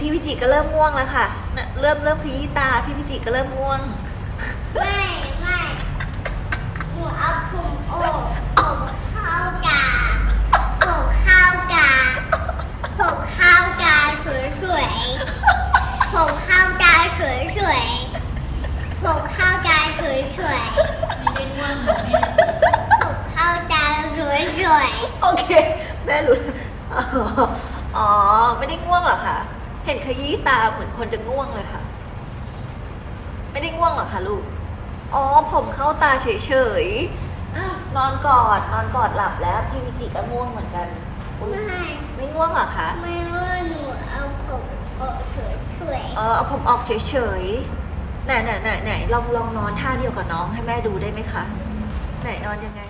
พี่วิจิก็เริ่มง่วงแล้วค่ะ เริ่มเริ่มขยี้ตา พี่วิจิก็เริ่มง่วง ไม่ไม่หนูเอาผมโอบผมข้ากาผมเข้ากาผมเข้ากาสวยสวยผมเข้ากาสวยสวยผมเข้ากาสวยสวยไม่ได้ง่วงเหมือนแม่ๆผมข้ากาสวยสวยโอเค แม่รู้ อ๋อ ไม่ได้ง่วงหรอคะ เห็นขยี้ตาเหมือนคนจะง่วงเลยค่ะ ไม่ได้ง่วงเหรอคะลูก อ๋อผมเข้าตาเฉยๆอ้าวนอนกอดนอนกอดหลับแล้ว พี่วิจิก็ง่วงเหมือนกันอุ๊ยๆไม่ไม่ง่วงเหรอคะ ไม่ว่าหนูเอาผมโอบสวยสวยเออเอาผมออกเฉยๆไหนไหนไหนไหนลองลองนอนท่าเดียวกับน้องให้แม่ดูได้ไหมคะ ไหนนอนยังไง